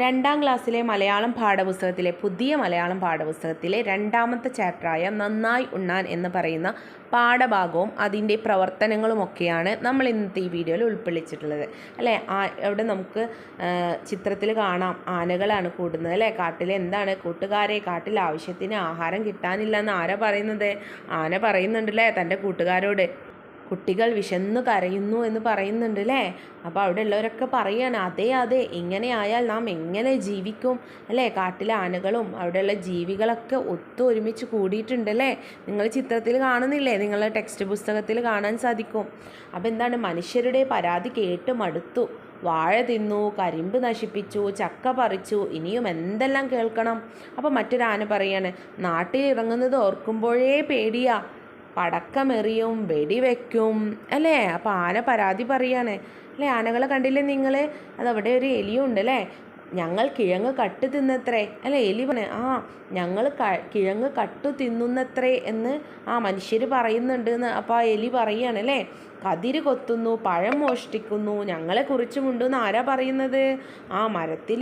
രണ്ടാം ക്ലാസ്സിലെ മലയാളം പാഠപുസ്തകത്തിലെ പുതിയ മലയാളം പാഠപുസ്തകത്തിലെ രണ്ടാമത്തെ ചാപ്റ്ററായ നന്നായി ഉണ്ണാൻ എന്ന് പറയുന്ന പാഠഭാഗവും അതിന്റെ പ്രവർത്തനങ്ങളുമൊക്കെയാണ് നമ്മൾ ഇന്നത്തെ ഈ വീഡിയോയിൽ ഉൾക്കൊള്ളിച്ചിട്ടുള്ളത് അല്ലേ? ആ അവിടെ നമുക്ക് ചിത്രത്തിൽ കാണാം. ആനകളാണ് കൂടുന്നത് അല്ലേ? കാട്ടിൽ എന്താണ്? കൂട്ടുകാരെ കാട്ടിൽ ആവശ്യത്തിന് ആഹാരം കിട്ടാനില്ല എന്ന് ആരാ പറയുന്നത്? ആന പറയുന്നുണ്ടല്ലേ തന്റെ കൂട്ടുകാരോട്. കുട്ടികൾ വിശന്ന് കരയുന്നു എന്ന് പറയുന്നുണ്ട് അല്ലേ അപ്പോൾ അവിടെ ഉള്ളവരൊക്കെ പറയാണ് അതെ അതെ ഇങ്ങനെ ആയാൽ നാം എങ്ങനെ ജീവിക്കും? അല്ലേ? കാട്ടിലെ ആനകളും അവിടെയുള്ള ജീവികളൊക്കെ ഒത്തു ഒരുമിച്ച് കൂടിയിട്ടുണ്ട് അല്ലേ നിങ്ങൾ ചിത്രത്തിൽ കാണുന്നില്ലേ? നിങ്ങൾ ടെക്സ്റ്റ് പുസ്തകത്തിൽ കാണാൻ സാധിക്കും. അപ്പോൾ എന്താണ്? മനുഷ്യരുടെ പരാതി കേട്ട് മടുത്തു. വാഴ തിന്നു കരിമ്പ് നശിപ്പിച്ചു ചക്ക പറിച്ചു ഇനിയും എന്തെല്ലാം കേൾക്കണം? അപ്പോൾ മറ്റൊരാന പറയാണ് നാട്ടിൽ ഇറങ്ങുന്നത് ഓർക്കുമ്പോഴേ പേടിയാ. പടക്കമെറിയും വെടിവെക്കും അല്ലേ? അപ്പോൾ ആന പരാതി പറയാണ്. അല്ലേ ആനകളെ കണ്ടില്ലേ നിങ്ങൾ അതവിടെ ഒരു എലിയുണ്ട് അല്ലേ? ഞങ്ങൾ കിഴങ്ങ് കട്ട് തിന്നത്രേ അല്ലേ? എലി പറഞ്ഞേ ആ ഞങ്ങൾ ക കിഴങ്ങ് കട്ടു തിന്നുന്നത്രേ എന്ന് ആ മനുഷ്യർ പറയുന്നുണ്ട് എന്ന് അപ്പോൾ ആ എലി പറയാണ് അല്ലേ? കതിര് കൊത്തുന്നു പഴം മോഷ്ടിക്കുന്നു ഞങ്ങളെ കുറിച്ചുമുണ്ട് എന്ന് ആരാ പറയുന്നത്? ആ മരത്തിൽ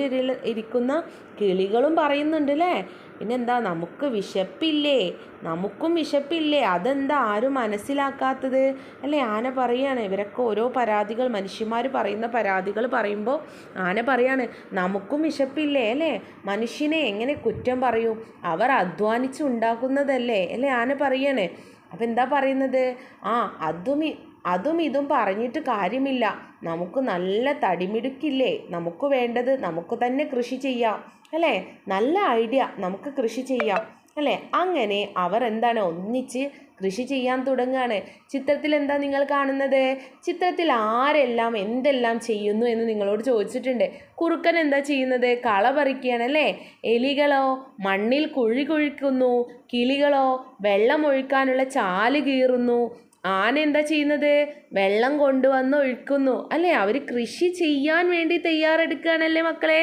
ഇരിക്കുന്ന കിളികളും പറയുന്നുണ്ട് അല്ലേ? പിന്നെന്താ നമുക്ക് വിശപ്പില്ലേ? നമുക്കും വിശപ്പില്ലേ? അതെന്താ ആരും മനസ്സിലാക്കാത്തത്? അല്ലേ ആന പറയാണ് ഇവരൊക്കെ ഓരോ പരാതികൾ മനുഷ്യന്മാർ പറയുന്ന പരാതികൾ പറയുമ്പോൾ ആന പറയാണ് നമുക്കും വിശപ്പില്ലേ? അല്ലേ? മനുഷ്യനെ എങ്ങനെ കുറ്റം പറയും? അവർ അധ്വാനിച്ച് ഉണ്ടാക്കുന്നതല്ലേ? അല്ലേ ആന പറയാണ്. അപ്പം എന്താ പറയുന്നത്? ആ അതും അതും ഇതും പറഞ്ഞിട്ട് കാര്യമില്ല. നമുക്ക് നല്ല തടിമിടുക്കില്ലേ? നമുക്ക് വേണ്ടത് നമുക്ക് തന്നെ കൃഷി ചെയ്യാം. അല്ലേ? നല്ല ഐഡിയ. നമുക്ക് കൃഷി ചെയ്യാം. അല്ലേ? അങ്ങനെ അവർ എന്താണ് ഒന്നിച്ച് കൃഷി ചെയ്യാൻ തുടങ്ങുകയാണ് ചിത്രത്തിൽ എന്താ നിങ്ങൾ കാണുന്നത്? ചിത്രത്തിൽ ആരെല്ലാം എന്തെല്ലാം ചെയ്യുന്നു എന്ന് നിങ്ങളോട് ചോദിച്ചിട്ടുണ്ട്. കുറുക്കൻ എന്താ ചെയ്യുന്നത്? കള പറിക്കുകയാണ് അല്ലേ? എലികളോ മണ്ണിൽ കുഴി കുഴിക്കുന്നു. കിളികളോ വെള്ളം ഒഴിക്കാനുള്ള ചാൽ കീറുന്നു. ആന എന്താ ചെയ്യുന്നത്? വെള്ളം കൊണ്ടുവന്ന് ഒഴിക്കുന്നു. അല്ലേ? അവർ കൃഷി ചെയ്യാൻ വേണ്ടി തയ്യാറെടുക്കുകയാണല്ലേ മക്കളെ?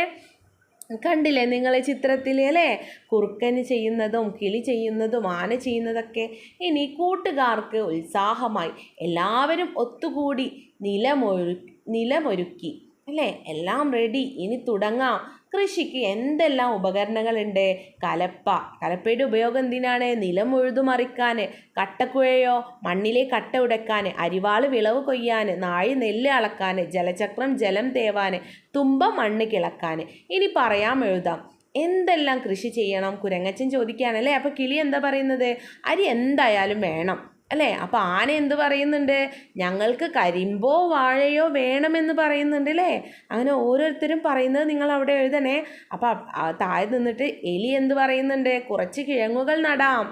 കണ്ടില്ലേ നിങ്ങളെ ചിത്രത്തിൽ അല്ലേ? കുറുക്കന് ചെയ്യുന്നതും കിളി ചെയ്യുന്നതും ആന ചെയ്യുന്നതൊക്കെ ഇനി കൂട്ടുകാർക്ക് ഉത്സാഹമായി എല്ലാവരും ഒത്തുകൂടി നിലമൊഴു നിലമൊരുക്കി അല്ലേ? എല്ലാം റെഡി ഇനി തുടങ്ങാം. കൃഷിക്ക് എന്തെല്ലാം ഉപകരണങ്ങളുണ്ട്? കലപ്പ. കലപ്പയുടെ ഉപയോഗം എന്തിനാണ്? നിലം ഉഴുതുമറിക്കാൻ കട്ടക്കുഴയോ മണ്ണിലെ കട്ട ഉടക്കാൻ അരിവാൾ വിളവ് കൊയ്യാൻ നാഴി നെല്ല് അളക്കാൻ ജലചക്രം ജലം തേവാൻ തുമ്പ മണ്ണ് കിളക്കാൻ. ഇനി പറയാം എഴുതാം. എന്തെല്ലാം കൃഷി ചെയ്യണം? കുരങ്ങച്ചൻ ചോദിക്കുകയാണല്ലേ? അപ്പോൾ കിളി എന്താ പറയുന്നത്? അരി എന്തായാലും വേണം. അല്ലേ? അപ്പോൾ ആന എന്ത് പറയുന്നുണ്ട്? ഞങ്ങൾക്ക് കരിമ്പോ വാഴയോ വേണമെന്ന് പറയുന്നുണ്ട് അല്ലേ? അങ്ങനെ ഓരോരുത്തരും പറയുന്നത് നിങ്ങൾ അവിടെ എഴുതണേ. അപ്പോൾ താഴെ നിന്നിട്ട് എലി എന്ത് പറയുന്നുണ്ട്? കുറച്ച് കിഴങ്ങുകൾ നടാം.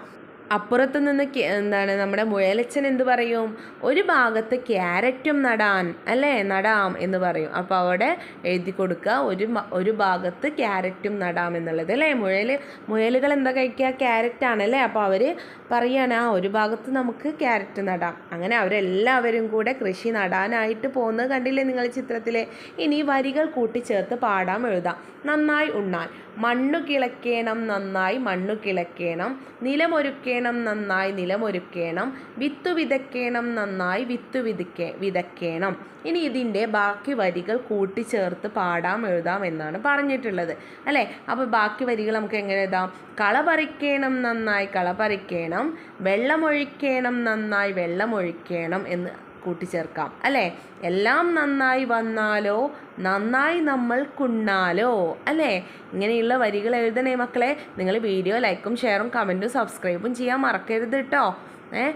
അപ്പുറത്ത് നിന്ന് എന്താണ് നമ്മുടെ മുയലച്ചൻ എന്ത് പറയും? ഒരു ഭാഗത്ത് ക്യാരറ്റും നടാൻ അല്ലേ? നടാം എന്ന് പറയും. അപ്പോൾ അവിടെ എഴുതി കൊടുക്കുക ഒരു ഒരു ഭാഗത്ത് ക്യാരറ്റും നടാം എന്നുള്ളത് അല്ലേ? മുയൽ മുയലുകൾ എന്താ കഴിക്കുക? ക്യാരറ്റ് അല്ലേ? അപ്പോൾ അവർ പറയുകയാണ് ആ ഒരു ഭാഗത്ത് നമുക്ക് ക്യാരറ്റ് നടാം. അങ്ങനെ അവരെല്ലാവരും കൂടെ കൃഷി നടാനായിട്ട് പോകുന്നത് കണ്ടില്ലേ നിങ്ങൾ ചിത്രത്തിലെ? ഇനി വരികൾ കൂട്ടിച്ചേർത്ത് പാടാം എഴുതാം. നന്നായി ഉണ്ണാൻ. മണ്ണു കിളക്കേണം നന്നായി മണ്ണു കിളക്കേണം. നിലമൊരുക്കേണം നന്നായി നിലമൊരുക്കേണം. വിത്ത് വിതക്കേണം നന്നായി വിത്ത് വിതക്കേ വിതക്കേണം ഇനി ഇതിന്റെ ബാക്കി വരികൾ കൂട്ടിച്ചേർത്ത് പാടാം എഴുതാം എന്നാണ് പറഞ്ഞിട്ടുള്ളത്. അല്ലേ? അപ്പോൾ ബാക്കി വരികൾ നമുക്ക് എങ്ങനെ എഴുതാം? കള പറിക്കേണം നന്നായി കള പറിക്കേണം. വെള്ളമൊഴിക്കേണം നന്നായി വെള്ളമൊഴിക്കണം എന്ന് കൂട്ടിച്ചേർക്കാം. അല്ലേ? എല്ലാം നന്നായി വന്നാലോ? നന്നായി നമ്മൾ കുണ്ണാലോ? അല്ലേ? ഇങ്ങനെയുള്ള വരികൾ എഴുതണേ മക്കളെ. നിങ്ങൾ വീഡിയോ ലൈക്കും ഷെയറും കമന്റും സബ്സ്ക്രൈബും ചെയ്യാൻ മറക്കരുത് കേട്ടോ ഏ?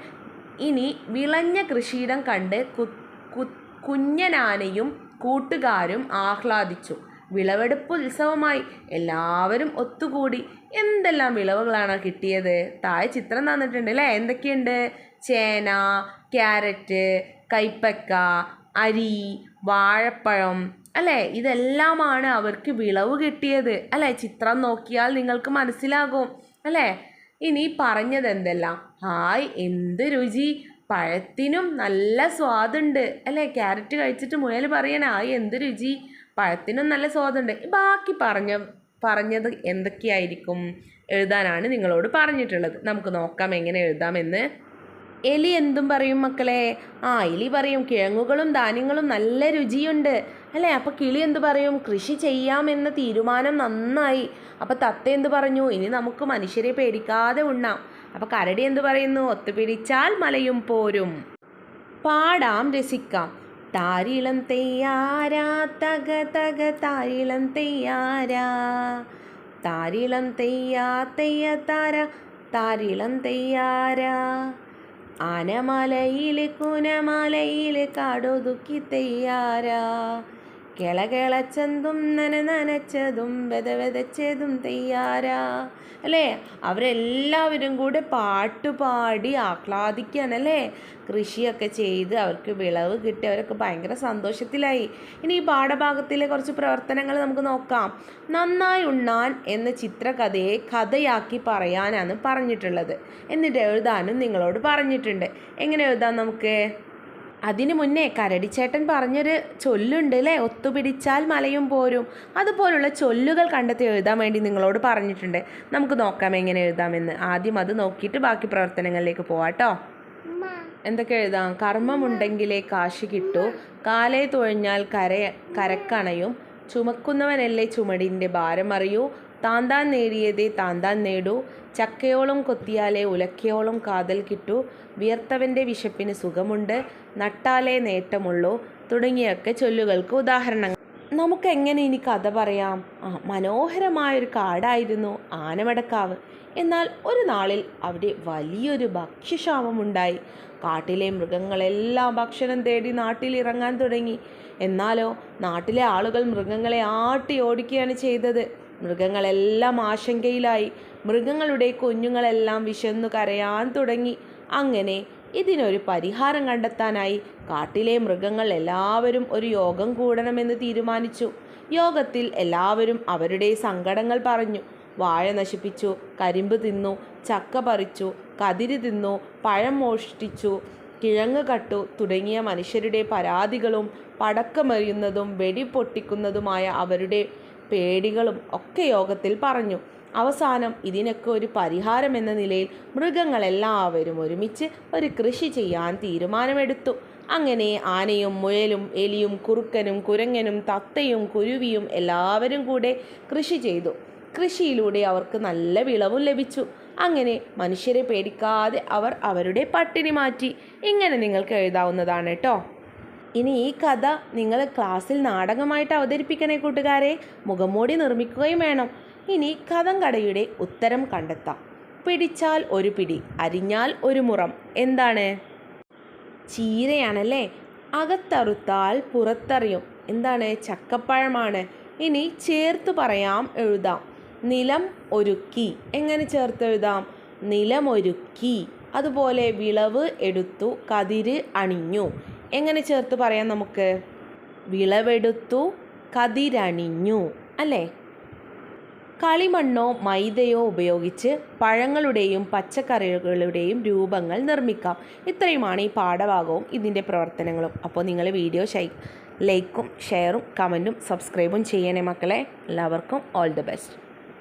ഇനി വിളഞ്ഞ കൃഷിയിടം കണ്ട് കുഞ്ഞനാനയും കൂട്ടുകാരും ആഹ്ലാദിച്ചു. വിളവെടുപ്പ് ഉത്സവമായി. എല്ലാവരും ഒത്തുകൂടി. എന്തെല്ലാം വിളവുകളാണ് കിട്ടിയത്? താഴെ ചിത്രം തന്നിട്ടുണ്ട് അല്ലേ എന്തൊക്കെയുണ്ട്? ചേന ക്യാരറ്റ് കൈപ്പക്ക അരി വാഴപ്പഴം അല്ലേ? ഇതെല്ലാമാണ് അവർക്ക് വിളവ് കിട്ടിയത്. അല്ലേ? ചിത്രം നോക്കിയാൽ നിങ്ങൾക്ക് മനസ്സിലാകും. അല്ലേ? ഇനി പറഞ്ഞത് എന്തെല്ലാം ഹായ് എന്ത് രുചി. പഴത്തിനും നല്ല സ്വാദുണ്ട്. അല്ലേ? ക്യാരറ്റ് കഴിച്ചിട്ട് മുയൽ പറയണ ഹായ് എന്ത് രുചി. പഴത്തിനും നല്ല സ്വാദുണ്ട്. ബാക്കി പറഞ്ഞ പറഞ്ഞത് എന്തൊക്കെയായിരിക്കും? എഴുതാനാണ് നിങ്ങളോട് പറഞ്ഞിട്ടുള്ളത്. നമുക്ക് നോക്കാം എങ്ങനെ എഴുതാമെന്ന്. എലി എന്തും പറയും മക്കളെ. ആ എലി പറയും കിഴങ്ങുകളും ധാന്യങ്ങളും നല്ല രുചിയുണ്ട്. അല്ലേ? അപ്പോൾ കിളി എന്ത് പറയും? കൃഷി ചെയ്യാമെന്ന തീരുമാനം നന്നായി. അപ്പോൾ തത്ത എന്ത് പറഞ്ഞു? ഇനി നമുക്ക് മനുഷ്യരെ പേടിക്കാതെ ഉണ്ണാം. അപ്പോൾ കരടി എന്ത് പറയുന്നു? ഒത്തുപിടിച്ചാൽ മലയും പോരും. പാടാം രസിക്കാം. താരിളം തെയ്യാരാ തക തക താരിളം തെയ്യാരാ. താരിളം തെയ്യാ തെയ്യ താര താരിളം തെയ്യാരാ. ആനമലയിൽ കുനമലയിൽ കാടൊതുക്കി തെയ്യാരാ. കിളകിളച്ചതും നന നനച്ചതും വെത വെതച്ചതും തെയ്യാരാ അല്ലേ? അവരെല്ലാവരും കൂടെ പാട്ടുപാടി ആഹ്ലാദിക്കുകയാണല്ലേ കൃഷിയൊക്കെ ചെയ്ത് അവർക്ക് വിളവ് കിട്ടി. അവരൊക്കെ ഭയങ്കര സന്തോഷത്തിലായി. ഇനി ഈ പാഠഭാഗത്തിലെ കുറച്ച് പ്രവർത്തനങ്ങൾ നമുക്ക് നോക്കാം. നന്നായി ഉണ്ണാൻ എന്ന ചിത്രകഥയെ കഥയാക്കി പറയാനാണ് പറഞ്ഞിട്ടുള്ളത്. എന്നിട്ട് എഴുതാനും നിങ്ങളോട് പറഞ്ഞിട്ടുണ്ട്. എങ്ങനെ എഴുതാം നമുക്ക്? അതിനു മുന്നേ കരടിച്ചേട്ടൻ പറഞ്ഞൊരു ചൊല്ലുണ്ട് അല്ലേ ഒത്തുപിടിച്ചാൽ മലയും പോരും. അതുപോലുള്ള ചൊല്ലുകൾ കണ്ടെത്തി എഴുതാൻ വേണ്ടി നിങ്ങളോട് പറഞ്ഞിട്ടുണ്ട്. നമുക്ക് നോക്കാം എങ്ങനെ എഴുതാമെന്ന്. ആദ്യം അത് നോക്കിയിട്ട് ബാക്കി പ്രവർത്തനങ്ങളിലേക്ക് പോവാട്ടോ എന്തൊക്കെ എഴുതാം? കർമ്മമുണ്ടെങ്കിലേ കാശ് കിട്ടൂ. കാലേ തൊഴിഞ്ഞാൽ കര കരക്കണയും. ചുമക്കുന്നവനല്ലേ ചുമടിന്റെ ഭാരം അറിയൂ. താന്താൻ നേടിയതേ താന്താൻ നേടൂ. ചക്കയോളം കൊത്തിയാലേ ഉലക്കയോളം കാതൽ കിട്ടൂ. വിയർത്തവന്റെ വിശപ്പിന് സുഖമുണ്ട്. നട്ടാലേ നേട്ടമുള്ളൂ. തുടങ്ങിയൊക്കെ ചൊല്ലുകൾക്ക് ഉദാഹരണങ്ങൾ. നമുക്ക് എങ്ങനെ ഇനി കഥ പറയാം? ആ മനോഹരമായൊരു കാടായിരുന്നു ആനമടക്കാവ്. എന്നാൽ ഒരു നാളിൽ അവിടെ വലിയൊരു ഭക്ഷ്യക്ഷാമമുണ്ടായി കാട്ടിലെ മൃഗങ്ങളെല്ലാം ഭക്ഷണം തേടി നാട്ടിൽ ഇറങ്ങാൻ തുടങ്ങി. എന്നാലോ നാട്ടിലെ ആളുകൾ മൃഗങ്ങളെ ആട്ടി ഓടിക്കുകയാണ് ചെയ്തത്. മൃഗങ്ങളെല്ലാം ആശങ്കയിലായി. മൃഗങ്ങളുടെ കുഞ്ഞുങ്ങളെല്ലാം വിശന്നു കരയാൻ തുടങ്ങി. അങ്ങനെ ഇതിനൊരു പരിഹാരം കണ്ടെത്താനായി കാട്ടിലെ മൃഗങ്ങൾ എല്ലാവരും ഒരു യോഗം കൂടണമെന്ന് തീരുമാനിച്ചു. യോഗത്തിൽ എല്ലാവരും അവരുടെ സങ്കടങ്ങൾ പറഞ്ഞു. വാഴ നശിപ്പിച്ചു കരിമ്പ് തിന്നു ചക്ക പറിച്ചു കതിര് തിന്നു പഴം മോഷ്ടിച്ചു കിഴങ്ങ് കട്ടു തുടങ്ങിയ മനുഷ്യരുടെ പരാതികളും പടക്കമെറിയുന്നതും വെടിപൊട്ടിക്കുന്നതുമായ അവരുടെ പേടികളും ഒക്കെ യോഗത്തിൽ പറഞ്ഞു. അവസാനം ഇതിനൊക്കെ ഒരു പരിഹാരം എന്ന നിലയിൽ മൃഗങ്ങളെല്ലാവരും ഒരുമിച്ച് ഒരു കൃഷി ചെയ്യാൻ തീരുമാനമെടുത്തു. അങ്ങനെ ആനയും മുയലും എലിയും കുറുക്കനും കുരങ്ങനും തത്തയും കുരുവിയും എല്ലാവരും കൂടെ കൃഷി ചെയ്തു. കൃഷിയിലൂടെ അവർക്ക് നല്ല വിളവും ലഭിച്ചു. അങ്ങനെ മനുഷ്യരെ പേടിക്കാതെ അവർ അവരുടെ പട്ടിണി മാറ്റി. ഇങ്ങനെ നിങ്ങൾക്ക് എഴുതാവുന്നതാണ് കേട്ടോ ഇനി ഈ കഥ നിങ്ങൾ ക്ലാസ്സിൽ നാടകമായിട്ട് അവതരിപ്പിക്കണേ കൂട്ടുകാരെ. മുഖംമൂടി നിർമ്മിക്കുകയും വേണം. ഇനി കഥങ്കടയുടെ ഉത്തരം കണ്ടെത്താം. പിടിച്ചാൽ ഒരു പിടി അരിഞ്ഞാൽ ഒരു മുറം. എന്താണ്? ചീരയാണല്ലേ? അകത്തറുത്താൽ പുറത്തറിയും. എന്താണ്? ചക്കപ്പഴമാണ്. ഇനി ചേർത്ത് പറയാം എഴുതാം. നിലം ഒരുക്കി. എങ്ങനെ ചേർത്ത് എഴുതാം? നിലമൊരുക്കി അതുപോലെ വിളവ് എടുത്തു കതിര് അണിഞ്ഞു. എങ്ങനെ ചേർത്ത് പറയാം നമുക്ക്? വിളവെടുത്തു കതിരണിഞ്ഞു അല്ലേ? കളിമണ്ണോ മൈദയോ ഉപയോഗിച്ച് പഴങ്ങളുടെയും പച്ചക്കറികളുടെയും രൂപങ്ങൾ നിർമ്മിക്കാം. ഇത്രയുമാണ് ഈ പാഠഭാഗവും ഇതിന്റെ പ്രവർത്തനങ്ങളും. അപ്പോൾ നിങ്ങൾ വീഡിയോ ഷൈ ലൈക്കും ഷെയറും കമന്റും സബ്സ്ക്രൈബും ചെയ്യണേ മക്കളെ. എല്ലാവർക്കും ഓൾ ദി ബെസ്റ്റ്